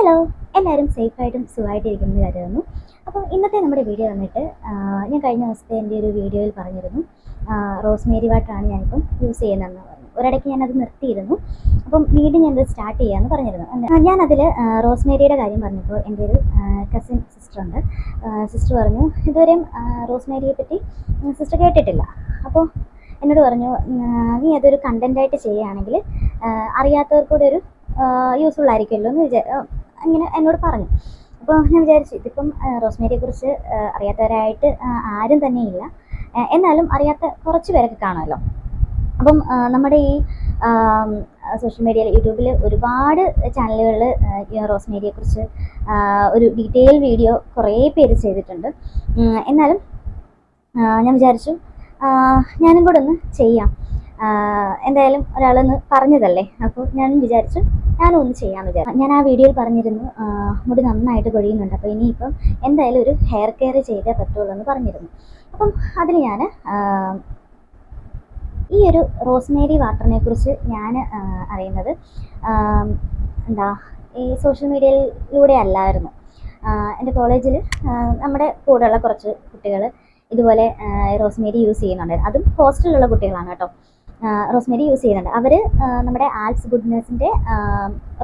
Hello എല്ലാവരും സേഫായിട്ടും സുഖമായിട്ടിരിക്കുന്നു കരുതുന്നു. അപ്പോൾ ഇന്നത്തെ നമ്മുടെ വീഡിയോ വന്നിട്ട് ഞാൻ കഴിഞ്ഞ ദിവസത്തെ എന്റെ ഒരു വീഡിയോയിൽ പറഞ്ഞിരുന്നു. റോസ്മേരി വാട്ടറാണ് ഞാനിപ്പം യൂസ് ചെയ്യുന്നതെന്ന് പറഞ്ഞു. ഒരിടയ്ക്ക് ഞാനത് നിർത്തിയിരുന്നു. അപ്പം വീണ്ടും ഞാനത് സ്റ്റാർട്ട് ചെയ്യാമെന്ന് പറഞ്ഞിരുന്നു. ഞാനതിൽ റോസ്മേരിയുടെ കാര്യം പറഞ്ഞപ്പോൾ എന്റെ ഒരു കസിൻ സിസ്റ്റർ ഉണ്ട്. സിസ്റ്റർ പറഞ്ഞു ഇതുവരെയും റോസ്മേരിയെ പറ്റി സിസ്റ്റർ കേട്ടിട്ടില്ല. അപ്പോൾ എന്നോട് പറഞ്ഞു "ഉം, നീ അതൊരു കണ്ടന്റായിട്ട് ചെയ്യുകയാണെങ്കിൽ അറിയാത്തവർക്കൂടെ ഒരു യൂസ്ഫുൾ ആയിരിക്കുമല്ലോ എന്ന് വിചാ ആ, അങ്ങനെ എന്നോട് പറഞ്ഞു. അപ്പോൾ ഞാൻ വിചാരിച്ചു ഇതിപ്പം റോസ്മേരിയെ കുറിച്ച് അറിയാത്തവരായിട്ട് ആരും തന്നെ ഇല്ല എന്നാലും അറിയാത്ത കുറച്ച് പേരൊക്കെ കാണുമല്ലോ. അപ്പം നമ്മുടെ ഈ സോഷ്യൽ മീഡിയയിൽ യൂട്യൂബിൽ ഒരുപാട് ചാനലുകൾ റോസ്മേരിയെക്കുറിച്ച് ഒരു ഡീറ്റെയിൽ വീഡിയോ കുറേ പേര് ചെയ്തിട്ടുണ്ട്. എന്നാലും ഞാൻ വിചാരിച്ചു ഞാനും കൂടെ ഒന്ന് ചെയ്യാം. എന്തായാലും ഒരാളൊന്ന് പറഞ്ഞതല്ലേ? അപ്പോൾ ഞാൻ വിചാരിച്ചു ഞാനും ഒന്ന് ചെയ്യാൻ വിചാരിച്ചു. ഞാൻ ആ വീഡിയോയിൽ പറഞ്ഞിരുന്നു മുടി നന്നായിട്ട് കൊഴിയുന്നുണ്ട്. അപ്പോൾ ഇനിയിപ്പം എന്തായാലും ഒരു ഹെയർ കെയർ ചെയ്തേ പറ്റുള്ളൂ എന്ന് പറഞ്ഞിരുന്നു. അപ്പം അതിന് ഞാൻ ഈ ഒരു റോസ്മേരി വാട്ടറിനെ കുറിച്ച് ഞാൻ അറിയുന്നത് എന്താ ഈ സോഷ്യൽ മീഡിയയിലൂടെ അല്ലായിരുന്നു. എന്റെ കോളേജിൽ നമ്മുടെ കൂടെയുള്ള കുറച്ച് കുട്ടികൾ ഇതുപോലെ റോസ്മേരി യൂസ് ചെയ്യുന്നുണ്ടായിരുന്നു. അതും ഹോസ്റ്റലിലുള്ള കുട്ടികളാണ് കേട്ടോ. റോസ്മേരി യൂസ് ചെയ്യുന്നുണ്ട്. അവർ നമ്മുടെ ആൽസ് ഗുഡ്നെസ്സിന്റെ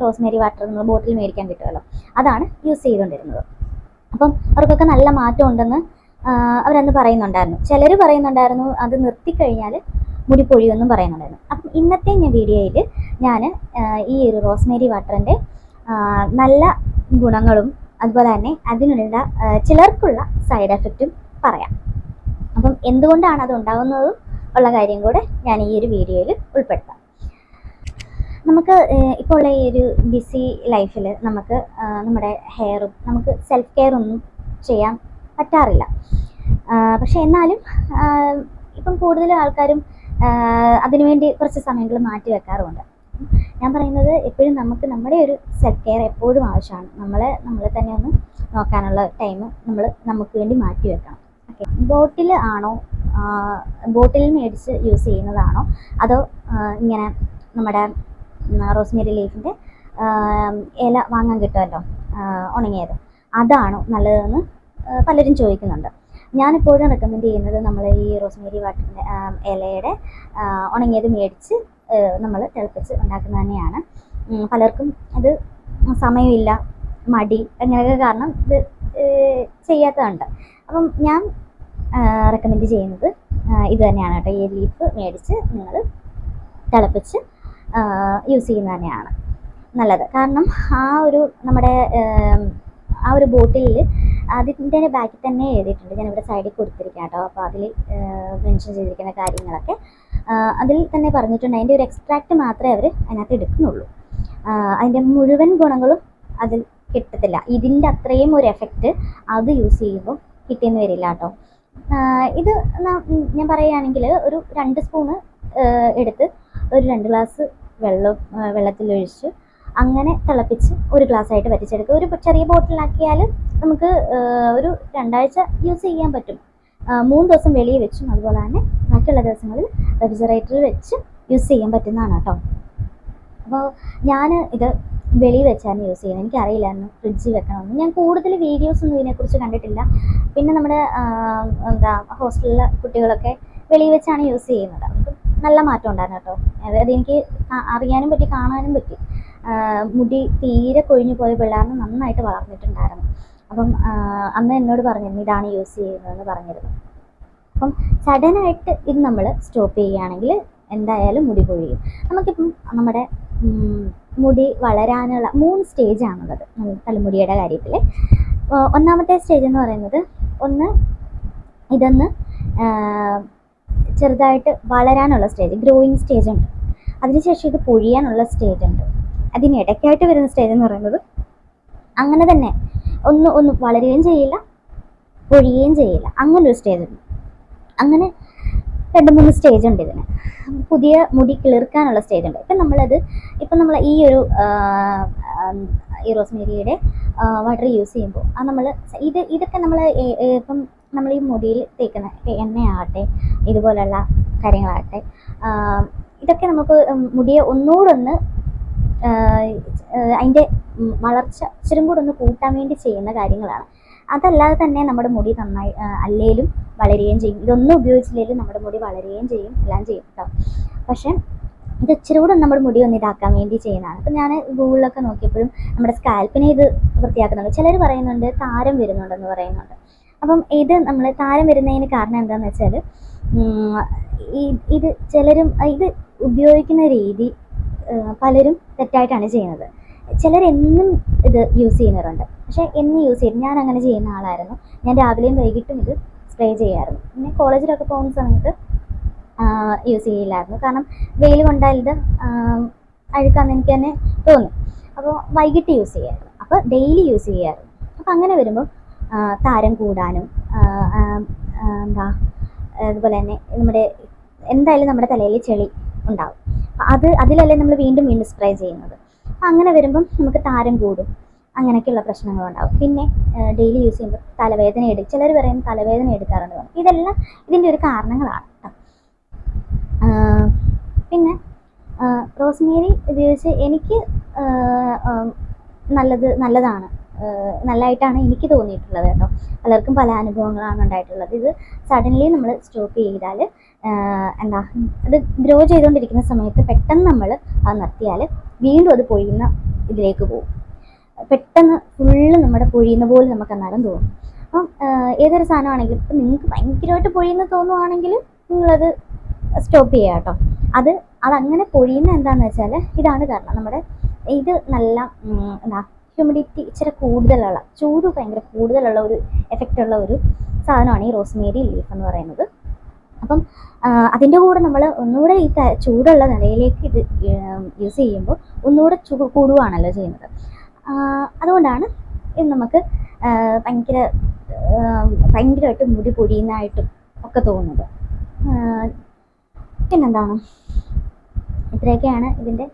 റോസ്മേരി വാട്ടർ നമ്മൾ ബോട്ടിൽ മേടിക്കാൻ കിട്ടുമല്ലോ. അതാണ് യൂസ് ചെയ്തുകൊണ്ടിരുന്നത്. അപ്പം അവർക്കൊക്കെ നല്ല മാറ്റം ഉണ്ടെന്ന് അവരന്ന് പറയുന്നുണ്ടായിരുന്നു. ചിലർ പറയുന്നുണ്ടായിരുന്നു അത് നിർത്തിക്കഴിഞ്ഞാൽ മുടി പൊഴിയുമെന്നും പറയുന്നുണ്ടായിരുന്നു. അപ്പം ഇന്നത്തെ ഞാൻ വീഡിയോയിൽ ഞാൻ ഈ ഒരു റോസ്മേരി വാട്ടറിന്റെ നല്ല ഗുണങ്ങളും അതുപോലെ തന്നെ അതിനുള്ള ചിലർക്കുള്ള സൈഡ് എഫക്റ്റും പറയാം. അപ്പം എന്തുകൊണ്ടാണ് അത് ഉണ്ടാകുന്നത് ഉള്ള കാര്യം കൂടെ ഞാൻ ഈ ഒരു വീഡിയോയിൽ ഉൾപ്പെടുത്താം. നമുക്ക് ഇപ്പോൾ ഉള്ള ഈ ഒരു ബിസി ലൈഫിൽ നമുക്ക് നമ്മുടെ ഹെയറും നമുക്ക് സെൽഫ് കെയർ ഒന്നും ചെയ്യാൻ പറ്റാറില്ല. പക്ഷേ എന്നാലും ഇപ്പം കൂടുതൽ ആൾക്കാരും അതിനുവേണ്ടി കുറച്ച് സമയങ്ങൾ മാറ്റി വെക്കാറുമുണ്ട്. ഞാൻ പറയുന്നത് എപ്പോഴും നമുക്ക് നമ്മുടെ ഒരു സെൽഫ് കെയർ എപ്പോഴും ആവശ്യമാണ്. നമ്മളെ നമ്മളെ തന്നെ ഒന്ന് നോക്കാനുള്ള ടൈം നമ്മൾ നമുക്ക് വേണ്ടി മാറ്റി വെക്കണം. ബോട്ടിൽ ആണോ? ബോട്ടിൽ മേടിച്ച് യൂസ് ചെയ്യുന്നതാണോ? അതോ ഇങ്ങനെ നമ്മുടെ റോസ്മേരി ലീഫിന്റെ ഇല വാങ്ങാൻ കിട്ടുമല്ലോ? ഉണങ്ങിയത്. അതാണോ നല്ലതെന്ന് പലരും ചോദിക്കുന്നുണ്ട്. ഞാനിപ്പോഴും റെക്കമെൻഡ് ചെയ്യുന്നത് നമ്മൾ ഈ റോസ്മേരി വാട്ടറിന്റെ ഇലയുടെ ഉണങ്ങിയത് മേടിച്ച് നമ്മൾ തിളപ്പിച്ച് ഉണ്ടാക്കുന്നത് തന്നെയാണ്. പലർക്കും അത് സമയമില്ല മടി അങ്ങനെയൊക്കെ കാരണം ഇത് ചെയ്യാത്തതുണ്ട്. അപ്പം ഞാൻ റെക്കമെൻഡ് ചെയ്യുന്നത് ഇത് തന്നെയാണ് കേട്ടോ. ഈ ലീഫ് മേടിച്ച് നിങ്ങൾ തിളപ്പിച്ച് യൂസ് ചെയ്യുന്നത് തന്നെയാണ് നല്ലത്. കാരണം ആ ഒരു നമ്മുടെ ആ ഒരു ബോട്ടിലിൽ അതിന്റെ ബാക്കിൽ തന്നെ എഴുതിയിട്ടുണ്ട്. ഞാൻ ഇവിടെ സൈഡിൽ കൊടുത്തിരിക്കാം കേട്ടോ. അപ്പോൾ അതിൽ മെൻഷൻ ചെയ്തിരിക്കുന്ന കാര്യങ്ങളൊക്കെ അതിൽ തന്നെ പറഞ്ഞിട്ടുണ്ട്. അതിന്റെ ഒരു എക്സ്ട്രാക്റ്റ് മാത്രമേ അവർ അതിനകത്ത് എടുക്കുന്നുള്ളൂ. അതിന്റെ മുഴുവൻ ഗുണങ്ങളും അതിൽ കിട്ടത്തില്ല. ഇതിന്റെ അത്രയും ഒരു എഫക്റ്റ് അത് യൂസ് ചെയ്യുമ്പോൾ കിട്ടിയെന്ന് വരില്ല കേട്ടോ ഇത് ഞാൻ പറയുകയാണെങ്കിൽ ഒരു രണ്ട് സ്പൂണ് എടുത്ത് ഒരു രണ്ട് ഗ്ലാസ് വെള്ളം വെള്ളത്തിലൊഴിച്ച് അങ്ങനെ തിളപ്പിച്ച് ഒരു ഗ്ലാസ് ആയിട്ട് വറ്റിച്ചെടുക്കുക. ഒരു ചെറിയ ബോട്ടിലാക്കിയാൽ നമുക്ക് ഒരു രണ്ടാഴ്ച യൂസ് ചെയ്യാൻ പറ്റും. മൂന്ന് ദിവസം വെളിയിൽ വെച്ചും അതുപോലെ തന്നെ ബാക്കിയുള്ള ദിവസങ്ങളിൽ റെഫ്രിജറേറ്ററിൽ വെച്ച് യൂസ് ചെയ്യാൻ പറ്റുന്നതാണ് കേട്ടോ അപ്പോൾ ഞാൻ ഇത് വെളിയിൽ വെച്ചാണ് യൂസ് ചെയ്യുന്നത്. എനിക്കറിയില്ലായിരുന്നു ഫ്രിഡ്ജിൽ വെക്കണമെന്ന്. ഞാൻ കൂടുതൽ വീഡിയോസ് ഒന്നും ഇതിനെക്കുറിച്ച് കണ്ടിട്ടില്ല. പിന്നെ നമ്മുടെ എന്താ ഹോസ്റ്റലിലെ കുട്ടികളൊക്കെ വെളിയിൽ വെച്ചാണ് യൂസ് ചെയ്യുന്നത്. അവർക്ക് നല്ല മാറ്റം ഉണ്ടായിരുന്നു കേട്ടോ. അതായത് എനിക്ക് അറിയാനും പറ്റി കാണാനും പറ്റി. മുടി തീരെ കൊഴിഞ്ഞു പോയ പിള്ളേർന്ന് നന്നായിട്ട് വളർന്നിട്ടുണ്ടായിരുന്നു. അപ്പം അന്ന് എന്നോട് പറഞ്ഞിരുന്നു ഇതാണ് യൂസ് ചെയ്യുന്നതെന്ന് പറഞ്ഞിരുന്നു. അപ്പം സഡനായിട്ട് ഇത് നമ്മൾ സ്റ്റോപ്പ് ചെയ്യുകയാണെങ്കിൽ എന്തായാലും മുടി കൊഴിയും. നമുക്കിപ്പം നമ്മുടെ മുടി വളരാനുള്ള മൂന്ന് സ്റ്റേജാണുള്ളത് തലമുടിയുടെ കാര്യത്തിൽ ഒന്നാമത്തെ സ്റ്റേജ് എന്ന് പറയുന്നത് ഒന്ന് ഇതൊന്ന് ചെറുതായിട്ട് വളരാനുള്ള സ്റ്റേജ് ഗ്രോയിങ് സ്റ്റേജ് ഉണ്ട്. അതിനുശേഷം ഇത് പൊഴിയാനുള്ള സ്റ്റേജ് ഉണ്ട്. അതിനിടയ്ക്കായിട്ട് വരുന്ന സ്റ്റേജ് എന്ന് പറയുന്നത് അങ്ങനെ തന്നെ. ഒന്ന് ഒന്ന് വളരുകയും ചെയ്യില്ല പൊഴിയുകയും ചെയ്യില്ല. അങ്ങനൊരു സ്റ്റേജ് ഉണ്ട്. അങ്ങനെ രണ്ട് മൂന്ന് സ്റ്റേജ് ഉണ്ട് ഇതിന്. പുതിയ മുടി കിളിർക്കാനുള്ള സ്റ്റേജ് ഉണ്ട്. ഇപ്പം നമ്മളത് ഇപ്പം നമ്മൾ ഈ ഒരു ഈ റോസ്മേരിയുടെ വാട്ടർ യൂസ് ചെയ്യുമ്പോൾ ആ നമ്മൾ ഇത് ഇതൊക്കെ നമ്മൾ ഇപ്പം നമ്മൾ ഈ മുടിയിൽ തേക്കുന്ന എണ്ണയാകട്ടെ ഇതുപോലുള്ള കാര്യങ്ങളാകട്ടെ ഇതൊക്കെ നമുക്ക് മുടിയെ ഒന്നുകൂടൊന്ന് അതിന്റെ വളർച്ച ഇച്ചിരും കൂടെ ഒന്ന് കൂട്ടാൻ വേണ്ടി ചെയ്യുന്ന കാര്യങ്ങളാണ്. അതല്ലാതെ തന്നെ നമ്മുടെ മുടി നന്നായി അല്ലേലും വളരുകയും ചെയ്യും. ഇതൊന്നും ഉപയോഗിച്ചില്ലെങ്കിലും നമ്മുടെ മുടി വളരുകയും ചെയ്യും എല്ലാം ചെയ്യും കേട്ടോ പക്ഷേ ഇത് ഇച്ചിരി കൂടെ നമ്മുടെ മുടി ഒന്ന് ഇതാക്കാൻ വേണ്ടി ചെയ്യുന്നതാണ്. അപ്പം ഞാൻ ഗൂഗിളിലൊക്കെ നോക്കിയപ്പോഴും നമ്മുടെ സ്കാൽപ്പിനെ ഇത് വൃത്തിയാക്കുന്നുണ്ട്. ചിലർ പറയുന്നുണ്ട് താരം വരുന്നുണ്ടെന്ന് പറയുന്നുണ്ട്. അപ്പം ഇത് നമ്മൾ താരം വരുന്നതിന് കാരണം എന്താണെന്ന് വെച്ചാൽ ഇത് ചിലരും ഇത് ഉപയോഗിക്കുന്ന രീതി പലരും തെറ്റായിട്ടാണ് ചെയ്യുന്നത്. ചിലരെന്നും ഇത് യൂസ് ചെയ്യുന്നവരുണ്ട്. പക്ഷേ എന്നും യൂസ് ചെയ്യും. ഞാൻ അങ്ങനെ ചെയ്യുന്ന ആളായിരുന്നു. ഞാൻ രാവിലെയും വൈകിട്ടും ഇത് സ്പ്രേ ചെയ്യാറുണ്ട്. പിന്നെ കോളേജിലൊക്കെ പോകുന്ന സമയത്ത് യൂസ് ചെയ്യില്ലായിരുന്നു കാരണം വെയിൽ കൊണ്ടാൽ ഇത് അഴുക്കാന്ന് എനിക്ക് തന്നെ തോന്നും. അപ്പോൾ വൈകിട്ട് യൂസ് ചെയ്യായിരുന്നു അപ്പോൾ ഡെയിലി യൂസ് ചെയ്യായിരുന്നു അപ്പോൾ അങ്ങനെ വരുമ്പോൾ താരം കൂടാനും എന്താ അതുപോലെ തന്നെ നമ്മുടെ എന്തായാലും നമ്മുടെ തലയിൽ ചെളി ഉണ്ടാവും. അത് അതിലല്ലേ നമ്മൾ വീണ്ടും വീണ്ടും സ്പ്രേ ചെയ്യുന്നത്. അങ്ങനെ വരുമ്പം നമുക്ക് താരം കൂടും. അങ്ങനെയൊക്കെയുള്ള പ്രശ്നങ്ങളുണ്ടാവും. പിന്നെ ഡെയിലി യൂസ് ചെയ്യുമ്പോൾ തലവേദന എടുക്കും ചിലർ പറയും തലവേദന എടുക്കാറുണ്ട് ഇതെല്ലാം ഇതിന്റെ ഒരു കാരണങ്ങളാണ് പിന്നെ റോസ്മേരി ഉപയോഗിച്ച് എനിക്ക് നല്ലത് നല്ലതാണ്. നല്ലതായിട്ടാണ് എനിക്ക് തോന്നിയിട്ടുള്ളത് കേട്ടോ. പലർക്കും പല അനുഭവങ്ങളാണ് ഉണ്ടായിട്ടുള്ളത്. ഇത് സഡൻലി നമ്മൾ സ്റ്റോപ്പ് ചെയ്താൽ എന്താ അത് ഗ്രോ ചെയ്തുകൊണ്ടിരിക്കുന്ന സമയത്ത് പെട്ടെന്ന് നമ്മൾ അത് നിർത്തിയാൽ വീണ്ടും അത് പൊഴിയുന്ന ഇതിലേക്ക് പോകും. പെട്ടെന്ന് ഫുള്ള് നമ്മുടെ പൊഴിയുന്ന പോലെ നമുക്ക് അന്നേരം തോന്നും. അപ്പം ഏതൊരു സാധനമാണെങ്കിലും ഇപ്പം നിങ്ങൾക്ക് ഭയങ്കരമായിട്ട് പൊഴിയുന്ന തോന്നുവാണെങ്കിൽ നിങ്ങളത് സ്റ്റോപ്പ് ചെയ്യുക കേട്ടോ. അത് അതങ്ങനെ പൊഴിയുന്ന എന്താണെന്ന് വെച്ചാൽ ഇതാണ് കാരണം. നമ്മുടെ ഇത് നല്ല എന്താ ഹ്യൂമിഡിറ്റി ഇച്ചിരി കൂടുതലുള്ള ചൂട് ഭയങ്കര കൂടുതലുള്ള ഒരു എഫക്റ്റ് ഉള്ള ഒരു സാധനമാണ് ഈ റോസ്മേരി ലീഫ് എന്ന് പറയുന്നത്. അപ്പം അതിന്റെ കൂടെ നമ്മൾ ഒന്നുകൂടെ ഈ ചൂടുള്ള നിലയിലേക്ക് ഇത് യൂസ് ചെയ്യുമ്പോൾ ഒന്നുകൂടെ ചൂ കൂടുകയാണല്ലോ ചെയ്യുന്നത്. അതുകൊണ്ടാണ് ഇത് നമുക്ക് ഭയങ്കര ഭയങ്കരമായിട്ട് മുടി പൊടിയുന്നതായിട്ടും ഒക്കെ തോന്നുന്നത്. പിന്നെന്താണ്? ഇത്രയൊക്കെയാണ് ഇതിന്റെ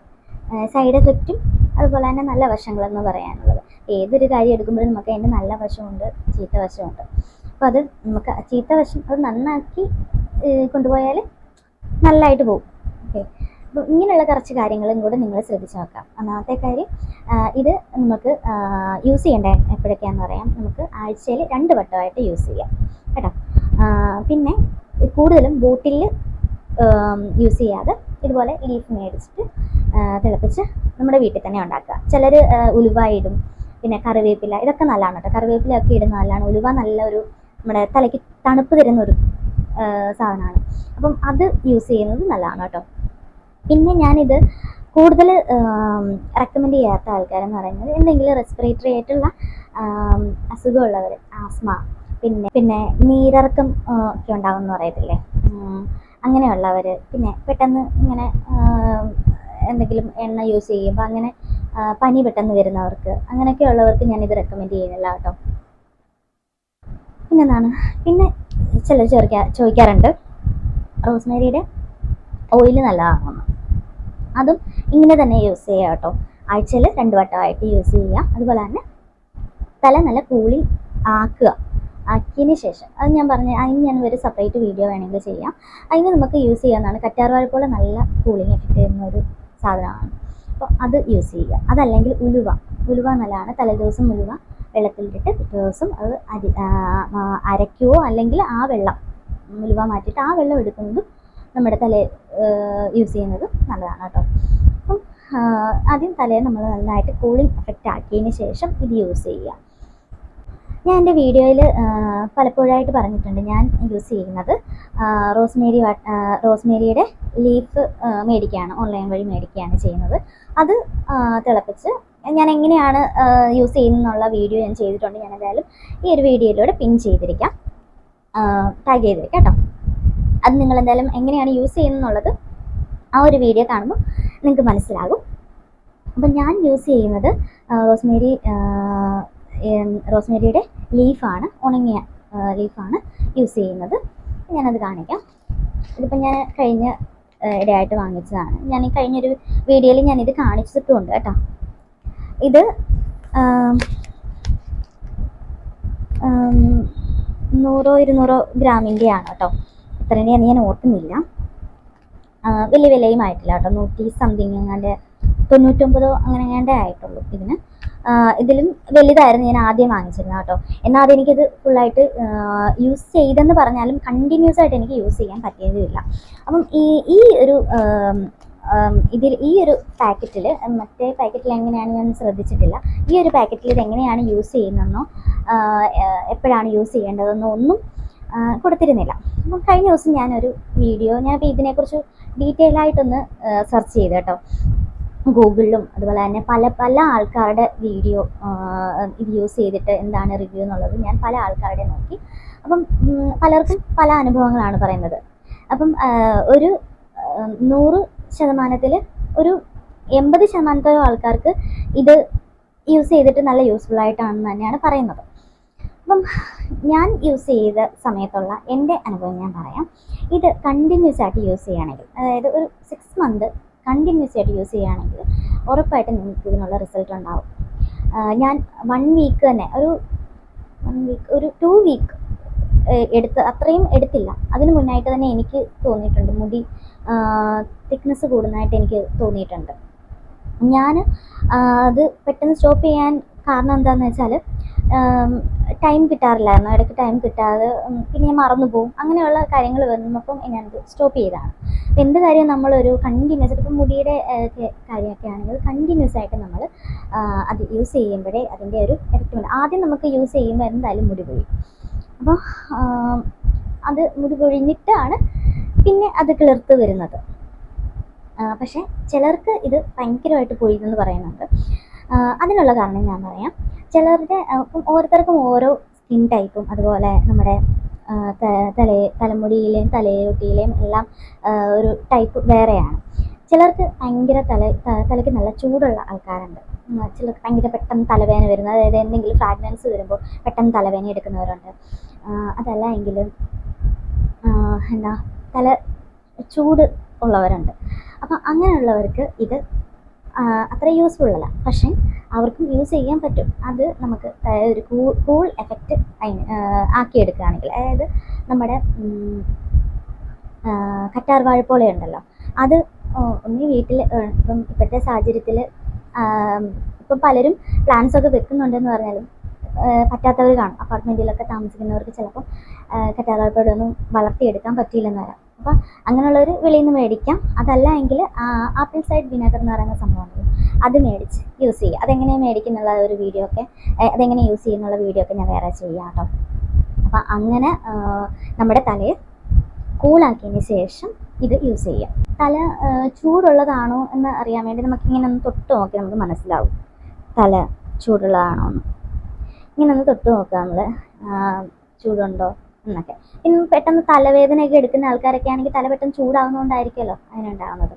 സൈഡ് എഫക്റ്റും അതുപോലെ തന്നെ നല്ല വശങ്ങൾ എന്ന് പറയാനുള്ളത്. ഏതൊരു കാര്യം എടുക്കുമ്പോഴും നമുക്ക് അതിന്റെ നല്ല വശമുണ്ട് ചീത്ത വശമുണ്ട്. അപ്പോൾ അത് നമുക്ക് ചീത്ത വശം അത് നന്നാക്കി കൊണ്ടുപോയാൽ നല്ലതായിട്ട് പോകും. ഓക്കെ? അപ്പോൾ ഇങ്ങനെയുള്ള കുറച്ച് കാര്യങ്ങളും കൂടെ നിങ്ങൾ ശ്രദ്ധിച്ച് നോക്കാം. ഒന്നാമത്തെ കാര്യം ഇത് നമുക്ക് യൂസ് ചെയ്യേണ്ട? എപ്പോഴൊക്കെയാണെന്ന് പറയാം. നമുക്ക് ആഴ്ചയിൽ രണ്ട് വട്ടമായിട്ട് യൂസ് ചെയ്യാം. കേട്ടോ? പിന്നെ കൂടുതലും ബോട്ടിൽ യൂസ് ചെയ്യാതെ ഇതുപോലെ ലീഫ് മേടിച്ചിട്ട് തിളപ്പിച്ച് നമ്മുടെ വീട്ടിൽ തന്നെ ഉണ്ടാക്കുക. ചിലർ ഉലുവ ഇടും പിന്നെ കറിവേപ്പില ഇതൊക്കെ നല്ലതാണ് കേട്ടോ. കറിവേപ്പില ഒക്കെ ഇടുന്നത് നല്ലതാണ്. ഉലുവ നല്ലൊരു നമ്മുടെ തലയ്ക്ക് തണുപ്പ് തരുന്ന ഒരു സാധനമാണ്. അപ്പം അത് യൂസ് ചെയ്യുന്നത് നല്ലതാണ് കേട്ടോ. പിന്നെ ഞാനിത് കൂടുതൽ റെക്കമെൻഡ് ചെയ്യാത്ത ആൾക്കാരെന്ന് പറയുന്നത് എന്തെങ്കിലും റെസ്പിറേറ്ററി ആയിട്ടുള്ള അസുഖമുള്ളവർ ആസ്മ പിന്നെ പിന്നെ നീരിറക്കം ഒക്കെ ഉണ്ടാകുമെന്ന് പറയത്തില്ലേ? അങ്ങനെയുള്ളവർ പിന്നെ പെട്ടെന്ന് ഇങ്ങനെ എന്തെങ്കിലും എണ്ണ യൂസ് ചെയ്യുമ്പോൾ അങ്ങനെ പനി പെട്ടെന്ന് വരുന്നവർക്ക് അങ്ങനെയൊക്കെ ഉള്ളവർക്ക് ഞാനിത് റെക്കമെൻഡ് ചെയ്യുന്നില്ല കേട്ടോ. പിന്നെന്താണ്? പിന്നെ ചിലർ ചോദിക്കാ ചോദിക്കാറുണ്ട് റോസ്മേരിയുടെ ഓയിൽ നല്ലതാണെന്ന്? അതും ഇങ്ങനെ തന്നെ യൂസ് ചെയ്യുക കേട്ടോ. ആഴ്ചയിൽ രണ്ട് വട്ടമായിട്ട് യൂസ് ചെയ്യുക അതുപോലെ തന്നെ തല നല്ല കൂളി ആക്കുക. ആക്കിയതിന് ശേഷം. അത് ഞാൻ പറഞ്ഞ അതിന് ഞാൻ ഒരു സെപ്പറേറ്റ് വീഡിയോ വേണമെങ്കിൽ ചെയ്യാം. അതിന് നമുക്ക് യൂസ് ചെയ്യാവുന്നതാണ്. കറ്റാർവാഴ നല്ല കൂളിംഗ് എഫക്റ്റ് തരുന്ന ഒരു സാധനമാണ്. അപ്പോൾ അത് യൂസ് ചെയ്യുക. അതല്ലെങ്കിൽ ഉലുവ. ഉലുവ നല്ലതാണ്. തലേദിവസം ഉലുവ വെള്ളത്തിലിട്ടിട്ട് പിറ്റേ ദിവസം അത് അരി അരയ്ക്കുകയോ അല്ലെങ്കിൽ ആ വെള്ളം ഉലുവ മാറ്റിയിട്ട് ആ വെള്ളം എടുക്കുന്നതും നമ്മുടെ തല യൂസ് ചെയ്യുന്നതും നല്ലതാണ് കേട്ടോ. അപ്പം ആദ്യം തലയെ നമ്മൾ നന്നായിട്ട് കൂളിംഗ് എഫക്റ്റ് ആക്കിയതിന് ശേഷം ഇത് യൂസ് ചെയ്യുക. ഞാൻ എന്റെ വീഡിയോയിൽ പലപ്പോഴായിട്ട് പറഞ്ഞിട്ടുണ്ട് ഞാൻ യൂസ് ചെയ്യുന്നത്. റോസ്മേരി റോസ്മേരിയുടെ ലീഫ് മേടിക്കുകയാണ് ഓൺലൈൻ വഴി മേടിക്കുകയാണ് ചെയ്യുന്നത്. അത് തിളപ്പിച്ച് ഞാൻ എങ്ങനെയാണ് യൂസ് ചെയ്യുന്നതെന്നുള്ള വീഡിയോ ഞാൻ ചെയ്തിട്ടുണ്ട്. ഞാൻ എന്തായാലും ഈ ഒരു വീഡിയോയിലൂടെ പിൻ ചെയ്തിരിക്കാം. ടാഗ് ചെയ്തിരിക്കാം കേട്ടോ. അത് നിങ്ങൾ എന്തായാലും എങ്ങനെയാണ് യൂസ് ചെയ്യുന്നതെന്നുള്ളത് ആ ഒരു വീഡിയോ കാണുമ്പോൾ നിങ്ങൾക്ക് മനസ്സിലാകും. അപ്പം ഞാൻ യൂസ് ചെയ്യുന്നത് റോസ്മേരി റോസ്മേരിയുടെ ലീഫാണ് ഉണങ്ങിയ ലീഫാണ് യൂസ് ചെയ്യുന്നത്. ഞാനത് കാണിക്കാം. ഇതിപ്പോൾ ഞാൻ കഴിഞ്ഞ ഇടയായിട്ട് വാങ്ങിച്ചതാണ്. ഞാൻ ഈ കഴിഞ്ഞൊരു വീഡിയോയിൽ ഞാനിത് കാണിച്ചിട്ടുമുണ്ട് കേട്ടോ. ഇത് നൂറോ ഇരുന്നൂറോ ഗ്രാമിന്റെയാണ് കേട്ടോ. എത്രയാണ് ഞാൻ ഓർക്കുന്നില്ല. വലിയ വിലയും ആയിട്ടില്ല കേട്ടോ. നൂറ്റി സംതിങ് എങ്ങാണ്ട് തൊണ്ണൂറ്റൊമ്പതോ അങ്ങനെ എങ്ങാണ്ടേ ആയിട്ടുള്ളൂ ഇതിന്. ഇതിലും വലുതായിരുന്നു ഞാൻ ആദ്യം വാങ്ങിച്ചിരുന്നത് കേട്ടോ. എന്നാൽ അതെനിക്കത് ഫുള്ളായിട്ട് യൂസ് ചെയ്തെന്ന് പറഞ്ഞാലും കണ്ടിന്യൂസ് ആയിട്ട് എനിക്ക് യൂസ് ചെയ്യാൻ പറ്റിയതുമില്ല. അപ്പം ഈ ഈ ഒരു ഇതിൽ ഈ ഒരു പാക്കറ്റിൽ മറ്റേ പാക്കറ്റിൽ എങ്ങനെയാണ് ഞാൻ ശ്രദ്ധിച്ചിട്ടില്ല. ഈ ഒരു പാക്കറ്റിൽ ഇത് എങ്ങനെയാണ് യൂസ് ചെയ്യുന്നതെന്നോ എപ്പോഴാണ് യൂസ് ചെയ്യേണ്ടതെന്നോ ഒന്നും കൊടുത്തിരുന്നില്ല. അപ്പം കഴിഞ്ഞ ദിവസം ഞാനൊരു വീഡിയോ ഞാനിപ്പോൾ ഇതിനെക്കുറിച്ച് ഡീറ്റെയിൽ ആയിട്ടൊന്ന് സെർച്ച് ചെയ്ത് കേട്ടോ. ഗൂഗിളിലും അതുപോലെ തന്നെ പല പല ആൾക്കാരുടെ വീഡിയോ വ്യൂസ് യൂസ് ചെയ്തിട്ട് എന്താണ് റിവ്യൂ എന്നുള്ളത് ഞാൻ പല ആൾക്കാരുടെ നോക്കി. അപ്പം പലർക്കും പല അനുഭവങ്ങളാണ് പറയുന്നത്. അപ്പം ഒരു നൂറ് ശതമാനത്തിൽ ഒരു എൺപത് ശതമാനത്തോളം ആൾക്കാർക്ക് ഇത് യൂസ് ചെയ്തിട്ട് നല്ല യൂസ്ഫുൾ ആയിട്ടാണെന്ന് തന്നെയാണ് പറയുന്നത്. അപ്പം ഞാൻ യൂസ് ചെയ്ത സമയത്തുള്ള എന്റെ അനുഭവം ഞാൻ പറയാം. ഇത് കണ്ടിന്യൂസ് ആയിട്ട് യൂസ് ചെയ്യുകയാണെങ്കിൽ അതായത് ഒരു സിക്സ് മന്ത് കണ്ടിന്യൂസ് ആയിട്ട് യൂസ് ചെയ്യുകയാണെങ്കിൽ ഉറപ്പായിട്ടും നിങ്ങൾക്ക് ഇതിനുള്ള റിസൾട്ട് ഉണ്ടാവും. ഞാൻ വൺ വീക്ക് തന്നെ ഒരു വൺ വീക്ക് ഒരു ടു വീക്ക് എടുത്ത് അത്രയും എടുത്തില്ല. അതിന് മുന്നായിട്ട് തന്നെ എനിക്ക് തോന്നിയിട്ടുണ്ട്. മുടി തിക്നെസ് കൂടുന്നതായിട്ട് എനിക്ക് തോന്നിയിട്ടുണ്ട്. ഞാൻ അത് പെട്ടെന്ന് സ്റ്റോപ്പ് ചെയ്യാൻ കാരണം എന്താണെന്ന് വെച്ചാൽ ടൈം കിട്ടാറില്ലായിരുന്നു. ഇടയ്ക്ക് ടൈം കിട്ടാതെ പിന്നെ ഞാൻ മറന്നു പോകും അങ്ങനെയുള്ള കാര്യങ്ങൾ വന്നപ്പം ഞാനത് സ്റ്റോപ്പ് ചെയ്തതാണ്. എന്ത് കാര്യം നമ്മളൊരു കണ്ടിന്യൂസ് ഇപ്പം മുടിയുടെ കാര്യമൊക്കെ ആണെങ്കിൽ കണ്ടിന്യൂസ് ആയിട്ട് നമ്മൾ അത് യൂസ് ചെയ്യുമ്പോഴേ അതിന്റെ ഒരു എഫക്റ്റ് ഉണ്ട്. ആദ്യം നമുക്ക് യൂസ് ചെയ്യുമ്പോൾ എന്തായാലും മുടി പൊഴിയും അപ്പോൾ അത് മുടി പൊഴിഞ്ഞിട്ടാണ് പിന്നെ അത് കിളിർത്ത് വരുന്നത്. പക്ഷെ ചിലർക്ക് ഇത് ഭയങ്കരമായിട്ട് പൊഴിയുന്നെന്ന് പറയുന്നുണ്ട്. അതിനുള്ള കാരണം ഞാൻ പറയാം. ചിലരുടെ ഓരോരുത്തർക്കും ഓരോ സ്കിൻ ടൈപ്പും അതുപോലെ നമ്മുടെ തല തലമുടിയിലെയും തലയൊട്ടിയിലെയും എല്ലാം ഒരു ടൈപ്പ് വേറെയാണ്. ചിലർക്ക് ഭയങ്കര തല തലയ്ക്ക് നല്ല ചൂടുള്ള ആൾക്കാരുണ്ട്. ചിലർക്ക് ഭയങ്കര പെട്ടെന്ന് തലവേദന വരുന്നത്. അതായത് എന്തെങ്കിലും ഫ്രാഗ്രൻസ് വരുമ്പോൾ പെട്ടെന്ന് തലവേദന എടുക്കുന്നവരുണ്ട്. അതല്ല എങ്കിലും എന്താ തല ചൂട് ഉള്ളവരുണ്ട്. അപ്പം അങ്ങനെയുള്ളവർക്ക് ഇത് അത്ര യൂസ്ഫുൾ അല്ല. പക്ഷേ അവർക്കും യൂസ് ചെയ്യാൻ പറ്റും. അത് നമുക്ക് ഒരു കൂൾ കൂൾ എഫക്റ്റ് അതിന് ആക്കിയെടുക്കുകയാണെങ്കിൽ. അതായത് നമ്മുടെ കറ്റാർ വാഴപ്പോളെ ഉണ്ടല്ലോ. അത് ഒന്ന് വീട്ടിൽ ഇപ്പം ഇപ്പോഴത്തെ സാഹചര്യത്തിൽ ഇപ്പം പലരും പ്ലാന്റ്സ് ഒക്കെ വെക്കുന്നുണ്ടെന്ന് പറഞ്ഞാലും പറ്റാത്തവർ കാണും. അപ്പാർട്ട്മെന്റിലൊക്കെ താമസിക്കുന്നവർക്ക് ചിലപ്പം കറ്റാർ വാഴപ്പോളൊന്നും വളർത്തിയെടുക്കാൻ പറ്റിയില്ലെന്ന് വരാം അപ്പം അങ്ങനെയുള്ളവർ വെളിയിൽ നിന്ന് മേടിക്കാം. അതല്ല എങ്കിൽ ആപ്പിൾ സൈഡ് വിനാഗർ എന്ന് പറയുന്ന സംഭവമുണ്ട് അത് മേടിച്ച് യൂസ് ചെയ്യുക. അതെങ്ങനെയാണ് മേടിക്കുന്നുള്ള ഒരു വീഡിയോ ഒക്കെ അതെങ്ങനെ യൂസ് ചെയ്യുന്നുള്ള വീഡിയോ ഒക്കെ ഞാൻ വേറെ ചെയ്യാം കേട്ടോ. അപ്പം അങ്ങനെ നമ്മുടെ തലയെ കൂളാക്കിയതിന് ശേഷം ഇത് യൂസ് ചെയ്യാം. തല ചൂടുള്ളതാണോ എന്ന് അറിയാൻ വേണ്ടി നമുക്ക് ഇങ്ങനെ ഒന്ന് തൊട്ട് നോക്കി നമുക്ക് മനസ്സിലാവും. തല ചൂടുള്ളതാണോ എന്ന്. ഇങ്ങനെ ഒന്ന് തൊട്ട് നോക്കുക നമ്മൾ ചൂടുണ്ടോ? എന്നൊക്കെ. പിന്നെ പെട്ടെന്ന് തലവേദനയൊക്കെ എടുക്കുന്ന ആൾക്കാരൊക്കെ ആണെങ്കിൽ തല പെട്ടെന്ന് ചൂടാവുന്നതുകൊണ്ടായിരിക്കുമല്ലോ അങ്ങനെ ഉണ്ടാകുന്നത്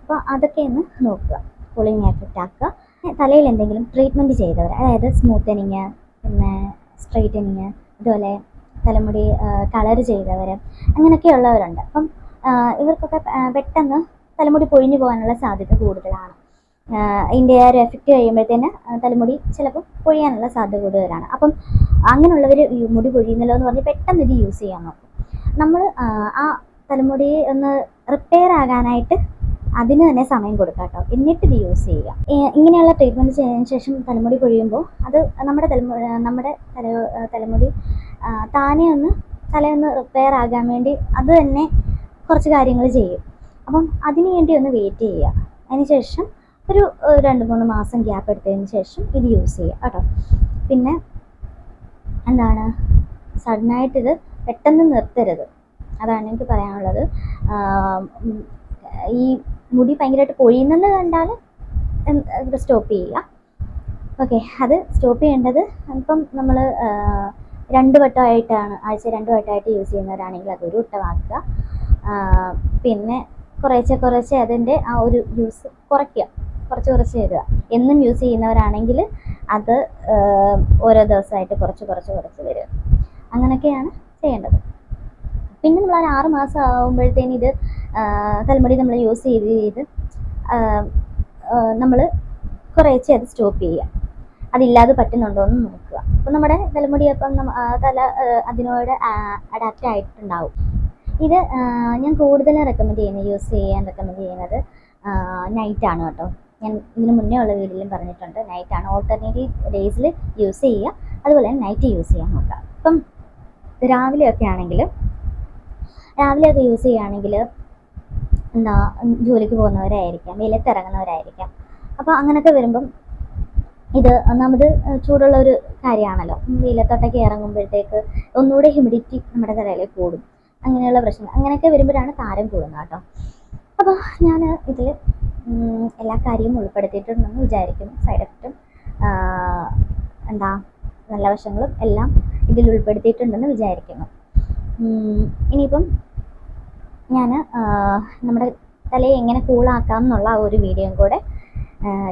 അപ്പോൾ അതൊക്കെ ഒന്ന് നോക്കുക. കൂളിംഗ് എഫക്റ്റ് ആക്കുക തലയിൽ എന്തെങ്കിലും ട്രീറ്റ്മെന്റ് ചെയ്തവർ അതായത് സ്മൂത്തനിങ് പിന്നെ സ്ട്രെയിറ്റനിങ് അതുപോലെ തലമുടി കളർ ചെയ്തവർ അങ്ങനെയൊക്കെ ഉള്ളവരുണ്ട്. അപ്പം ഇവർക്കൊക്കെ പെട്ടെന്ന് തലമുടി പൊഴിഞ്ഞു പോകാനുള്ള സാധ്യത കൂടുതലാണ്. ഇതിന്റെ ആ ഒരു എഫക്റ്റ് കഴിയുമ്പോഴത്തേന് തലമുടി ചിലപ്പോൾ പൊഴിയാനുള്ള സാധ്യത കൂടുതലാണ്. അപ്പം അങ്ങനെയുള്ളവർ മുടി പൊഴിയുന്നല്ലോ എന്ന് പറഞ്ഞ് പെട്ടെന്ന് ഇത് യൂസ് ചെയ്യാൻ നോക്കും. നമ്മൾ ആ തലമുടി ഒന്ന് റിപ്പയർ ആകാനായിട്ട് അതിന് തന്നെ സമയം കൊടുക്കുക കേട്ടോ. എന്നിട്ട് ഇത് യൂസ് ചെയ്യുക ഇങ്ങനെയുള്ള ട്രീറ്റ്മെന്റ് ചെയ്തതിന് ശേഷം തലമുടി പൊഴിയുമ്പോൾ അത് നമ്മുടെ തലമു നമ്മുടെ തല തലമുടി താനേ ഒന്ന് തലയൊന്ന് റിപ്പയർ ആകാൻ വേണ്ടി അത് തന്നെ കുറച്ച് കാര്യങ്ങൾ ചെയ്യും. അപ്പം അതിനു വേണ്ടി ഒന്ന് വെയിറ്റ് ചെയ്യുക. അതിന് ശേഷം ഒരു രണ്ട് മൂന്ന് മാസം ഗ്യാപ്പ് എടുത്തതിന് ശേഷം ഇത് യൂസ് ചെയ്യുക കേട്ടോ. പിന്നെ എന്താണ്? സഡനായിട്ടിത് പെട്ടെന്ന് നിർത്തരുത്. അതാണ് എനിക്ക് പറയാനുള്ളത്. ഈ മുടി ഭയങ്കരമായിട്ട് പൊഴിയുന്നെന്ന് കണ്ടാൽ സ്റ്റോപ്പ് ചെയ്യുക. ഓക്കെ അത് സ്റ്റോപ്പ് ചെയ്യേണ്ടത് ഇപ്പം നമ്മൾ രണ്ട് വട്ടമായിട്ടാണ് ആഴ്ച രണ്ട് വട്ടമായിട്ട് യൂസ് ചെയ്യുന്നവരാണെങ്കിൽ അതൊരു വട്ടമാക്കുക പിന്നെ കുറേശ്ശെ കുറേശ്ശെ അതിന്റെ ആ ഒരു യൂസ് കുറയ്ക്കുക. കുറച്ച് കുറച്ച് തരിക എന്നും യൂസ് ചെയ്യുന്നവരാണെങ്കിൽ അത് ഓരോ ദിവസമായിട്ട് കുറച്ച് കുറച്ച് കുറച്ച് തരിക അങ്ങനെയൊക്കെയാണ് ചെയ്യേണ്ടത്. പിന്നെ നമ്മൾ ആറ് മാസം ആകുമ്പോഴത്തേന് ഇത് തലമുടി നമ്മൾ യൂസ് ചെയ്ത് ചെയ്ത് നമ്മൾ കുറേശ്ശെ അത് സ്റ്റോപ്പ് ചെയ്യുക. അതില്ലാതെ പറ്റുന്നുണ്ടോ എന്ന് നോക്കുക. അപ്പം നമ്മുടെ തലമുടി അപ്പം തല അതിനോട് അഡാപ്റ്റ് ആയിട്ടുണ്ടാവും. ഇത് ഞാൻ കൂടുതലും റെക്കമെൻഡ് ചെയ്യുന്നത് യൂസ് ചെയ്യാൻ റെക്കമെൻഡ് ചെയ്യുന്നത് നൈറ്റാണ് കേട്ടോ. ഞാൻ ഇതിന് മുന്നേ ഉള്ള വീഡിയോയിലും പറഞ്ഞിട്ടുണ്ട്. നൈറ്റ് ആണ്. ഓൾട്ടർനേറ്റീവ് ഡേയ്സിൽ യൂസ് ചെയ്യുക. അതുപോലെ തന്നെ നൈറ്റ് യൂസ് ചെയ്യാൻ നോക്കുക. ഇപ്പം രാവിലെയൊക്കെ ആണെങ്കിൽ രാവിലെയൊക്കെ യൂസ് ചെയ്യുകയാണെങ്കിൽ എന്താ ജോലിക്ക് പോകുന്നവരായിരിക്കാം. വെയിലത്തിറങ്ങുന്നവരായിരിക്കാം. അപ്പോൾ അങ്ങനെയൊക്കെ വരുമ്പം ഇത് ഒന്നാമത് ചൂടുള്ള ഒരു കാര്യമാണല്ലോ. വെയിലത്തോട്ടൊക്കെ ഇറങ്ങുമ്പോഴത്തേക്ക് ഒന്നുകൂടെ ഹ്യൂമിഡിറ്റി നമ്മുടെ തലയിൽ കൂടും. അങ്ങനെയുള്ള പ്രശ്നങ്ങൾ. അങ്ങനെയൊക്കെ വരുമ്പോഴാണ് താരം കൂടുന്നത് കേട്ടോ. അപ്പോൾ ഞാൻ ഇതിൽ എല്ലാ കാര്യവും ഉൾപ്പെടുത്തിയിട്ടുണ്ടെന്ന് വിചാരിക്കുന്നു. സൈഡ് എഫക്റ്റും എന്താ നല്ല വശങ്ങളും എല്ലാം ഇതിൽ ഉൾപ്പെടുത്തിയിട്ടുണ്ടെന്ന് വിചാരിക്കുന്നു. ഇനിയിപ്പം ഞാൻ നമ്മുടെ തലയെ എങ്ങനെ കൂളാക്കാം എന്നുള്ള ഒരു വീഡിയോയും കൂടെ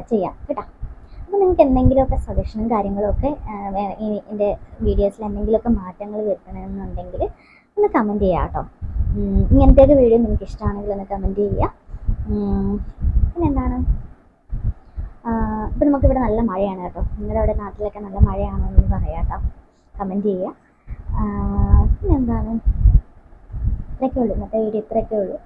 ചെയ്യാം. കേട്ടോ? അപ്പോൾ നിങ്ങൾക്ക് എന്തെങ്കിലുമൊക്കെ സജഷനും കാര്യങ്ങളും ഒക്കെ എന്റെ വീഡിയോസിൽ എന്തെങ്കിലുമൊക്കെ മാറ്റങ്ങൾ വരുത്തണമെന്നുണ്ടെങ്കിൽ ഒന്ന് കമന്റ് ചെയ്യാം കേട്ടോ. ഇങ്ങനത്തെ ഇങ്ങനത്തെയൊക്കെ വീഡിയോ നിങ്ങൾക്ക് ഇഷ്ടമാണെങ്കിൽ ഒന്ന് കമന്റ് ചെയ്യുക പിന്നെ പിന്നെന്താണ്? ഇപ്പം നമുക്കിവിടെ നല്ല മഴയാണ് കേട്ടോ. നിങ്ങളുടെ അവിടെ നാട്ടിലൊക്കെ നല്ല മഴയാണോ എന്ന് പറയാം കേട്ടോ. കമന്റ് ചെയ്യുക പിന്നെന്താണ്? ഇത്രയൊക്കെ ഉള്ളൂ. ഇന്നത്തെ വീഡിയോ ഇത്രയൊക്കെ ഉള്ളൂ.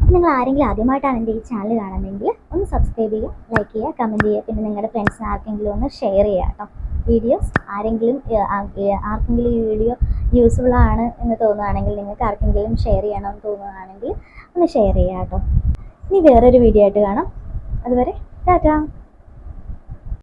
അപ്പം നിങ്ങൾ ആരെങ്കിലും ആദ്യമായിട്ടാണ് എന്റെ ഈ ചാനൽ കാണുന്നതെങ്കിൽ ഒന്ന് സബ്സ്ക്രൈബ് ചെയ്യുക ലൈക്ക് ചെയ്യുക കമന്റ് ചെയ്യുക. പിന്നെ നിങ്ങളുടെ ഫ്രണ്ട്സിന് ആർക്കെങ്കിലും ഒന്ന് ഷെയർ ചെയ്യുക കേട്ടോ. വീഡിയോസ് ആരെങ്കിലും ആർക്കെങ്കിലും ഈ വീഡിയോ യൂസ്ഫുൾ ആണ് എന്ന് തോന്നുകയാണെങ്കിൽ നിങ്ങൾക്ക് ആർക്കെങ്കിലും ഷെയർ ചെയ്യണമെന്ന് തോന്നുകയാണെങ്കിൽ ഒന്ന് ഷെയർ ചെയ്യാം കേട്ടോ ഇനി വേറൊരു വീഡിയോ ആയിട്ട് കാണാം. അതുവരെ ടാറ്റാ.